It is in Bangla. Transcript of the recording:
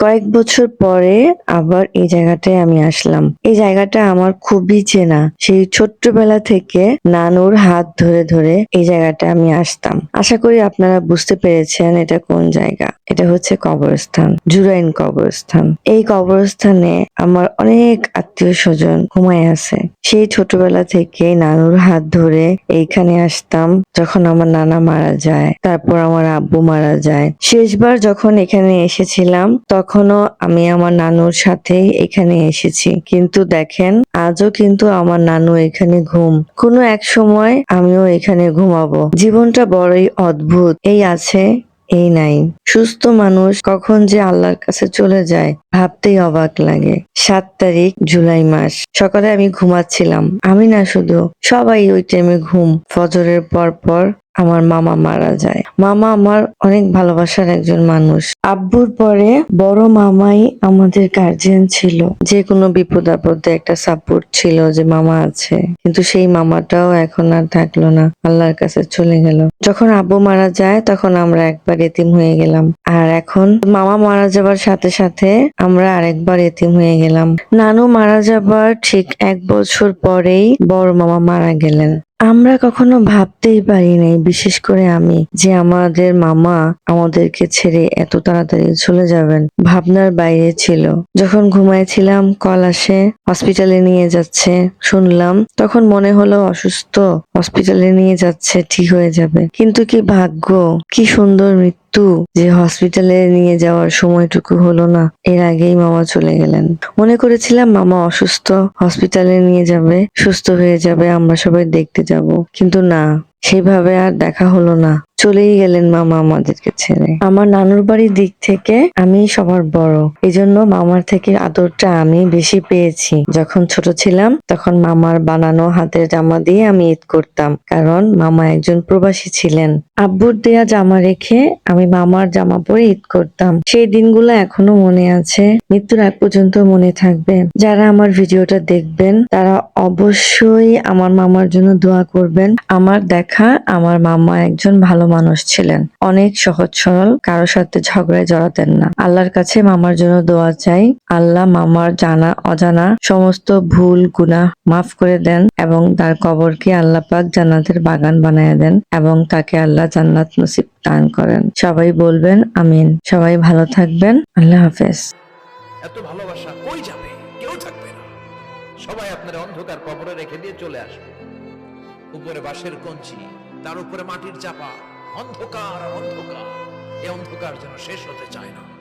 কয়েক বছর পরে আবার এই জায়গাটায় আমি আসলাম। এই জায়গাটা আমার খুবই চেনা। সেই ছোট্টবেলা থেকে নানুর হাত ধরে ধরে এই জায়গাটা আমি আসতাম। আশা করি আপনারা বুঝতে পেরেছেন এটা কোন জায়গা। এটা হচ্ছে কবরস্থান, জুরাইন কবরস্থান। এই কবরস্থানে আমার অনেক আত্মীয় স্বজন ঘুমায় আছে। সেই ছোটবেলা থেকে নানুর হাত ধরে এইখানে আসতাম। যখন আমার নানা মারা যায়, তারপর আমার আব্বু মারা যায়। শেষবার যখন এখানে এসেছিলাম তখনও আমি আমার নানুর সাথে এখানে এসেছি। কিন্তু দেখেন, আজও কিন্তু আমার নানু এখানে ঘুম। কোনো এক সময় আমিও এখানে ঘুমাবো। জীবনটা বড়ই অদ্ভুত। এই আছে, এই নাই। সুস্থ মানুষ কখন যে আল্লাহর কাছে চলে যায়। ভাবতেই অবাক লাগে। সাত তারিখ, জুলাই মাস। সকালে আমি ঘুমাচ্ছিলাম। আমি না শুধু, সবাই ওই টাইমে ঘুম। ফজরের পর পর আমার মামা মারা যায়। মামা আমার অনেক ভালোবাসার একজন মানুষ। আব্বুর পরে বড় মামাই আমাদের গার্জিয়ান ছিল। যে কোনো বিপদ আপদে একটা সাপোর্ট ছিল যে মামা আছে। কিন্তু সেই মামাটাও এখন আর থাকল না। আল্লাহর কাছে চলে গেল। যখন আব্বু মারা যায়, তখন আমরা একবার এতিম হয়ে গেলাম। আর এখন মামা মারা যাবার সাথে সাথে আমরা আরেকবার এতিম হয়ে গেলাম। নানু মারা যাবার ঠিক এক বছর পরেই বড় মামা মারা গেলেন। আমরা কখনো ভাবতেই পারি নাই, বিশেষ করে আমি, যে আমাদের মামা আমাদেরকে ছেড়ে এত তাড়াতাড়ি চলে যাবেন। ভাবনার বাইরে ছিল। যখন ঘুমাইছিলাম, কল আসে, হসপিটালে নিয়ে যাচ্ছে। শুনলাম, তখন মনে হলো অসুস্থ, হসপিটালে নিয়ে যাচ্ছে, ঠিক হয়ে যাবে। কিন্তু কি ভাগ্য, কি সুন্দর মৃত্যু, যে হসপিটালে নিয়ে যাওয়ার সময়টুকু হলো না, এর আগেই মামা চলে গেলেন। মনে করেছিলাম মামা অসুস্থ, হসপিটালে নিয়ে যাবে, সুস্থ হয়ে যাবে, আমরা সবাই দেখতে যাব। কিন্তু না সেভাবে আর দেখা হলো না। চলেই গেলেন মামা আমাদেরকে ছেড়ে। আমার নানুর বাড়ির দিক থেকে আমি সবার বড়। এই জন্য মামার থেকে আদরটা আমি বেশি পেয়েছি। যখন ছোট ছিলাম, তখন মামার বানানো হাতের জামা দিয়ে আমি ঈদ করতাম। কারণ মামা একজন প্রবাসী ছিলেন। আব্বুর দেয়া জামা রেখে আমি মামার জামা পরে ঈদ করতাম। সেই দিনগুলো এখনও মনে আছে। মৃত্যুর আগ পর্যন্ত মনে থাকবে। যারা আমার ভিডিওটা দেখবেন, তারা অবশ্যই আমার মামার জন্য দোয়া করবেন। আমার দেখা, আমার মামা একজন ভালো মানুষ ছিলেন। অনেক সহজ সরল কারোর সাথে ঝগড়ায় জড়াতেন না। আল্লাহর কাছে মামার জন্য দোয়া চাই। আল্লাহ মামার জানা, অজানা সমস্ত ভুল, গুনাহ মাফ করে দেন এবং তার কবরকে আল্লাহ পাক জান্নাতের বাগান বানায় দেন এবং তাকে আল্লাহ জান্নাত নসিব দান করেন। সবাই বলবেন, আমিন। সবাই ভালো থাকবেন। আল্লাহ হাফেজ। এত ভালোবাসা কই যাবে? কেউ থাকবে না। সবাই আপনার অন্ধকার কবরে রেখে দিয়ে চলে আসবে। উপরে বাঁশের কঞ্চি, তার উপরে মাটির চাপা। অন্ধকার আর অন্ধকার। এ অন্ধকার যেন শেষ হতে চায় না।